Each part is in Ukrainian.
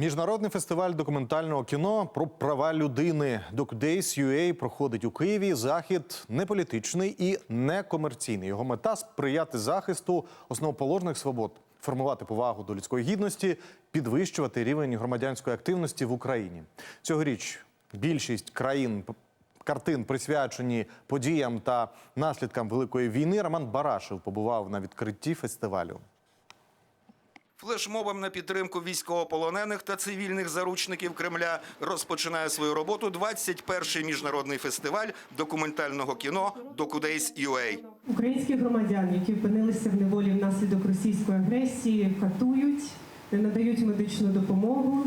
Міжнародний фестиваль документального кіно про права людини DocDays UA проходить у Києві. Захід не політичний і не комерційний. Його мета сприяти захисту основоположних свобод, формувати повагу до людської гідності, підвищувати рівень громадянської активності в Україні. Цьогоріч більшість країн картин присвячені подіям та наслідкам великої війни. Роман Барашев побував на відкритті фестивалю. Флешмобом на підтримку військовополонених та цивільних заручників Кремля розпочинає свою роботу 21-й міжнародний фестиваль документального кіно «Докудейс UA». Українських громадян, які опинилися в неволі внаслідок російської агресії, катують, не надають медичну допомогу,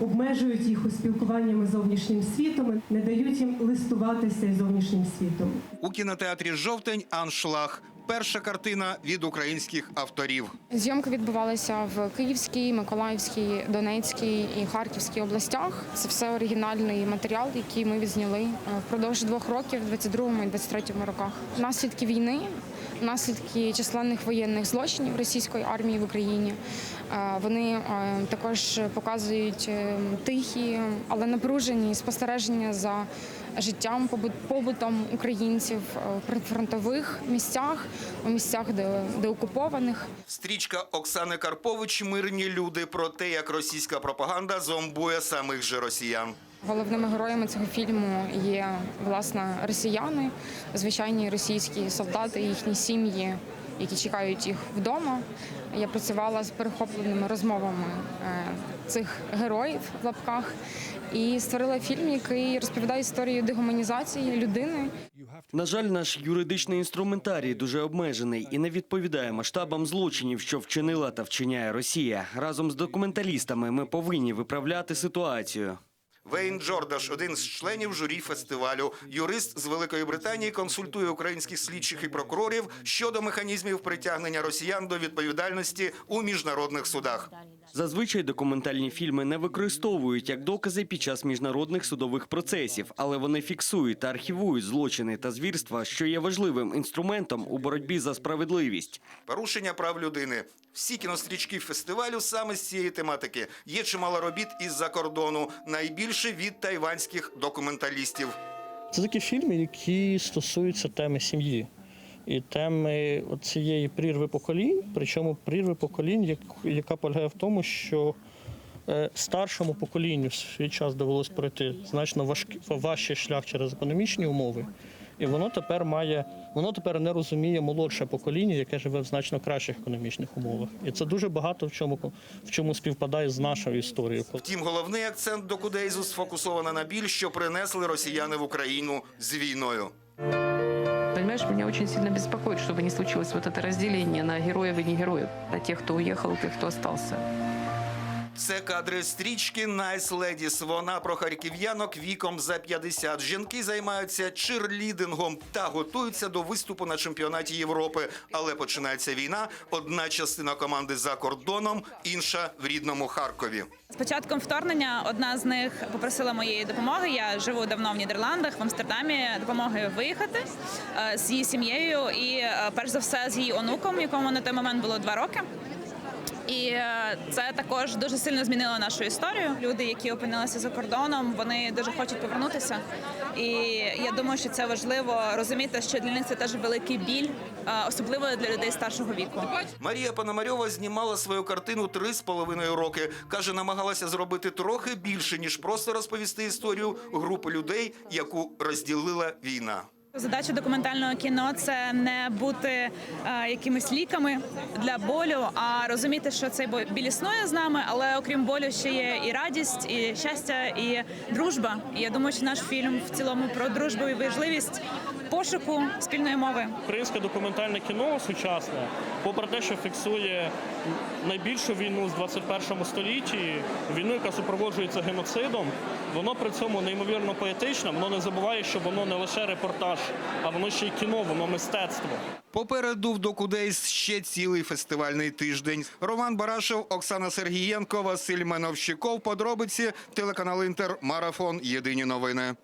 обмежують їх у спілкуванні з зовнішнім світом, не дають їм листуватися із зовнішнім світом. У кінотеатрі «Жовтень» «Аншлаг». Перша картина від українських авторів. Зйомки відбувалися в Київській, Миколаївській, Донецькій і Харківській областях. Це все оригінальний матеріал, який ми відзняли е, впродовж двох років, в 22-му і 23-му роках. Наслідки війни, наслідки численних воєнних злочинів російської армії в Україні. Е, Вони е, також показують тихі, але напружені спостереження за життям, побут- побутом українців е, в прифронтових місцях, у місцях, де, де окупованих. Стрічка Оксани Карпович «Мирні люди» про те, як російська пропаганда зомбує самих же росіян. Головними героями цього фільму є власне росіяни, звичайні російські солдати, їхні сім'ї, які чекають їх вдома. Я працювала з перехопленими розмовами е, цих героїв в лапках і створила фільм, який розповідає історію дегуманізації людини. На жаль, наш юридичний інструментарій дуже обмежений і не відповідає масштабам злочинів, що вчинила та вчиняє Росія. Разом з документалістами ми повинні виправляти ситуацію. Вейн Джордаш, один з членів журі фестивалю. Юрист з Великої Британії консультує українських слідчих і прокурорів щодо механізмів притягнення росіян до відповідальності у міжнародних судах. Зазвичай документальні фільми не використовують як докази під час міжнародних судових процесів, але вони фіксують та архівують злочини та звірства, що є важливим інструментом у боротьбі за справедливість. Порушення прав людини. Всі кінострічки фестивалю саме з цієї тематики. Є чимало робіт із-за кордону, найбільше від тайванських документалістів. Це такі фільми, які стосуються теми сім'ї і теми цієї прірви поколінь, причому прірви поколінь, яка полягає в тому, що е, старшому поколінню в свій час довелось пройти значно важкий, важчий шлях через економічні умови. І воно тепер має, воно тепер не розуміє молодше покоління, яке живе в значно кращих економічних умовах. І це дуже багато в чому в чому співпадає з нашою історією. Втім, головний акцент докудейзу сфокусовано на біль, що принесли росіяни в Україну з війною. Понимаешь, меня очень сильно беспокоит, чтобы не случилось вот это разделение на героев и не героев, на тех, кто уехал, и тех, кто остался. Це кадри стрічки Nice Ladies. Вона про харків'янок віком за 50. Жінки займаються чирлідингом та готуються до виступу на чемпіонаті Європи. Але починається війна. Одна частина команди за кордоном, інша в рідному Харкові. З початком вторгнення одна з них попросила моєї допомоги. Я живу давно в Нідерландах, в Амстердамі, допомоги виїхати е, з її сім'єю і е, перш за все з її онуком, якому на той момент було два роки. І е, це також дуже сильно змінило нашу історію. Люди, які опинилися за кордоном, вони дуже хочуть повернутися. І я думаю, що це важливо розуміти, що для них це теж великий біль, е, особливо для людей старшого віку. Марія Пономарьова знімала свою картину три з половиною роки. Каже, намагалася зробити трохи більше ніж просто розповісти історію групи людей, яку розділила війна. Задача документального кіно це не бути е, якимись ліками для болю, а розуміти, що цей біль існує з нами, але окрім болю ще є і радість, і щастя, і дружба. І я думаю, що наш фільм в цілому про дружбу і важливість пошуку спільної мови. Українське документальне кіно сучасне, попри те, що фіксує найбільшу війну з 21 столітті, війну, яка супроводжується геноцидом, воно при цьому неймовірно поетичне. Воно не забуває, що воно не лише репортаж, а воно ще й кіно, воно мистецтво. Попереду в Докудейс ще цілий фестивальний тиждень. Роман Барашев, Оксана Сергієнко, Василь Меновщиков. Подробиці телеканал Інтер. Марафон. Єдині новини.